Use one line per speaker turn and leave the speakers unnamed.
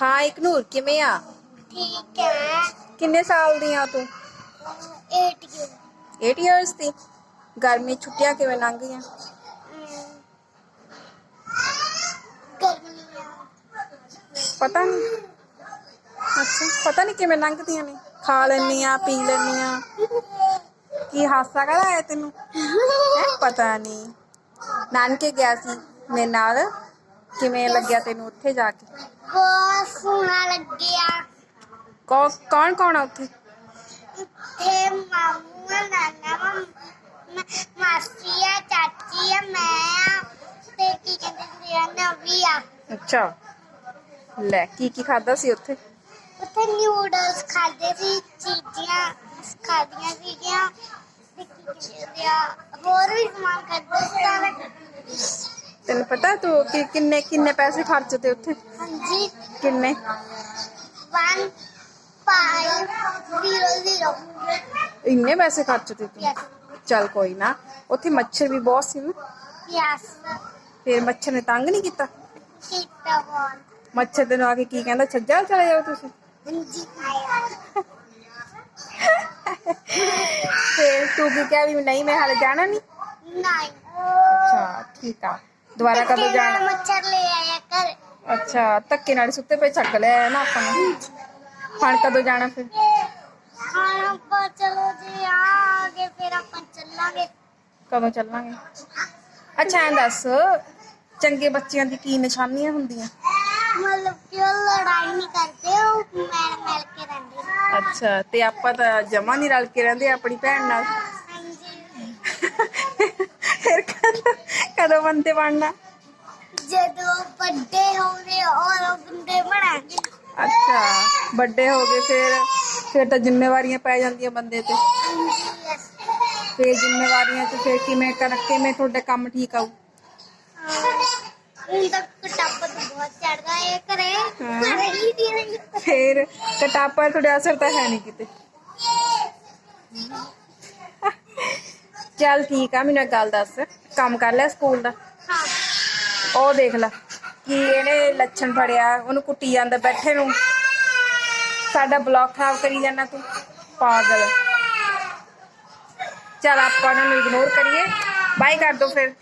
ਹਾਂ ਇਕਨੂਰ ਕਿਵੇਂ ਆ
ਠੀਕ ਹੈ
ਕਿੰਨੇ ਸਾਲ ਦੀ ਆ ਤੂੰ
8 ਯੂ
8 ਇਅਰਸ ਦੀ ਗਰਮੀ ਛੁੱਟੀਆਂ ਕਿਵੇਂ ਲੰਘ ਗਈਆਂ
ਗਰਮੀ
ਪਤਾ ਨਹੀਂ ਅੱਛਾ ਪਤਾ ਨਹੀਂ ਕਿਵੇਂ ਲੰਘਦੀਆਂ ਨੇ ਖਾ ਲੈਨੀ ਆ ਪੀ ਲੈਨੀ ਆ ਕੀ ਹਾਸਾ ਕਰਾ ਆਇਆ ਤੈਨੂੰ ਹੈਂ? ਪਤਾ ਨਹੀਂ ਨਾਨਕੇ ਗਿਆ ਸੀ ਮੇਰੇ ਨਾਲ ਕਿਵੇਂ ਲੱਗਿਆ ਤੈਨੂੰ ਉੱਥੇ ਜਾ ਕੇ
ਬਹੁਤ ਸੋਹਣਾ ਲੱਗਿਆ
ਕੌ- ਕੌਣ ਕੌਣ ਆ ਉੱਥੇ
ਤੇ ਮਾਮੂ ਆ, ਨਾਨਾ ਵਾ, ਮ- ਮਾਸੀ ਆ ਚਾਚੀ ਆ ਮੈਂ ਆ ਤੇ ਕੀ ਕਹਿੰਦੇ ਸੀ ਆ ਨਵੀ ਆ
ਅੱਛਾ ਲੈ ਕੀ ਕੀ ਖਾਦਾ ਸੀ ਉੱਥੇ
ਉੱਥੇ ਨਿਊਡਲਸ ਖਾਦੇ ਸੀ ਚੀਜ਼ੀਆਂ ਖਾਦੀਆਂ ਸੀਗੀਆਂ ਤੇ ਕੀ ਕਹਿੰਦੇ ਆ ਹੋਰ ਵੀ ਸਮਾਨ ਖਾਦਾ ਸੀ ਸਾਰਾ
ਤੈਨੂੰ ਪਤਾ ਤੂੰ ਕਿ ਕਿੰਨੇ ਕਿੰਨੇ ਪੈਸੇ ਖਰਚਦੇ ਉੱਥੇ
ਹਾਂਜੀ
ਕਿੰਨੇ
1 5 0 0
ਇੰਨੇ ਪੈਸੇ ਖਰਚਦੇ ਤੂੰ
ਯੈਸ
ਚੱਲ ਕੋਈ ਨਾ ਉੱਥੇ ਮੱਛਰ ਵੀ ਬਹੁਤ ਸੀ ਨਾ
ਯੈਸ
ਫਿਰ ਮੱਛਰ ਨੇ ਤੰਗ ਨਹੀਂ ਕੀਤਾ
ਕੀਤਾ ਬੋਲ
ਮੱਛਰ ਤੈਨੂੰ ਆ ਕੇ ਕੀ ਕਹਿੰਦਾ ਛੱਜਾ ਚਲੇ ਜਾਓ ਤੁਸੀਂ
ਹਾਂਜੀ
ਫਿਰ ਤੂੰ ਕੀ ਕਿਹਾ ਵੀ ਨਹੀਂ ਮੈਂ ਹਾਲੇ ਜਾਣਾ ਨਹੀਂ
ਨਹੀਂ
ਅੱਛਾ ਠੀਕ ਆ ਦੁਬਾਰਾ ਕਦੋਂ
ਧੱਕੇ ਨਾਲ
ਜਾਣਾ
ਮੱਛਰ ਲੈ ਆਇਆ ਕਰ
ਅੱਛਾ ਧੱਕੇ ਨਾਲ ਸੁੱਤੇ ਪਏ ਚੱਕ ਲਿਆ ਨਾ ਆਪਾਂ ਨੂੰ ਹੁਣ ਕਦੋਂ ਜਾਣਾ ਫਿਰ
ਹਾਂ ਆਪਾਂ ਚਲੋ ਜੀ ਆਗੇ ਫਿਰ ਆਪਾਂ ਚੱਲਾਂਗੇ
ਕਦੋਂ ਚੱਲਾਂਗੇ ਅੱਛਾ ਐਂ ਦੱਸ ਚੰਗੇ ਬੱਚਿਆਂ ਦੀ ਕੀ ਨਿਸ਼ਾਨੀਆਂ ਹੁੰਦੀਆਂ
ਮਤਲਬ ਕਿ ਉਹ ਲੜਾਈ ਨਹੀਂ ਕਰਦੇ ਉਹ ਮਿਲ ਮਿਲ ਕੇ ਰਹਿੰਦੇ ਨੇ।
ਅੱਛਾ ਤੇ ਆਪਾਂ ਤਾਂ ਜਮਾ ਨਹੀਂ ਰਲ ਕੇ ਰਹਿੰਦੇ ਆਪਣੀ ਭੈਣ ਨਾਲ
ਹਾਂਜੀ
ਫਿਰ ਕਦੋਂ ਕਦੋਂ ਬੰਦੇ ਬਣਨਾ
ਜਦੋਂ ਵੱਡੇ ਹੋਵੇ ਔਰ ਉਹ ਬੰਦੇ ਬਣਾਂਗੇ
ਅੱਛਾ ਵੱਡੇ ਹੋ ਗਏ ਫਿਰ ਫਿਰ ਤਾਂ ਜ਼ਿੰਮੇਵਾਰੀਆਂ ਪੈ ਜਾਂਦੀਆਂ ਬੰਦੇ ਤੇ
ਹਾਂਜੀ yes।
ਫਿਰ ਜ਼ਿੰਮੇਵਾਰੀਆਂ ਚ ਫਿਰ ਕਿਵੇਂ ਕਰ ਕਿਵੇਂ ਤੁਹਾਡੇ ਕੰਮ ਠੀਕ ਆਊ
ਹਾਂ, ਹੁਣ ਤੱਕ ਟੱਪ ਤੋਂ ਬਹੁਤ ਚੜਦਾ ਇਹ ਕਰੇ
ਹਾਂ।
ਪਰ ਹੀ ਦੀ ਰਹੀ
ਫਿਰ ਕਟਾਪਾ ਤੁਹਾਡੇ ਅਸਰ ਤਾਂ ਹੈ ਨਹੀਂ ਕਿਤੇ ਚੱਲ ਠੀਕ ਆ ਮੈਨੂੰ ਇੱਕ ਗੱਲ ਦੱਸ ਕੰਮ ਕਰ ਲਿਆ ਸਕੂਲ ਦਾ।
ਹਾਂ
ਉਹ ਦੇਖ ਲੈ, ਕੀ ਇਹਨੇ ਲੱਛਣ ਫੜਿਆ, ਉਹਨੂੰ ਕੁੱਟੀ ਜਾਂਦਾ ਬੈਠੇ ਨੂੰ। ਸਾਡਾ ਬਲੌਗ ਖਰਾਬ ਕਰੀ ਜਾਂਦਾ ਤੂੰ, ਪਾਗਲ। ਚੱਲ ਆਪਾਂ ਨੂੰ ਇਗਨੋਰ ਕਰੀਏ। ਬਾਏ ਕਰ ਦੋ ਫਿਰ।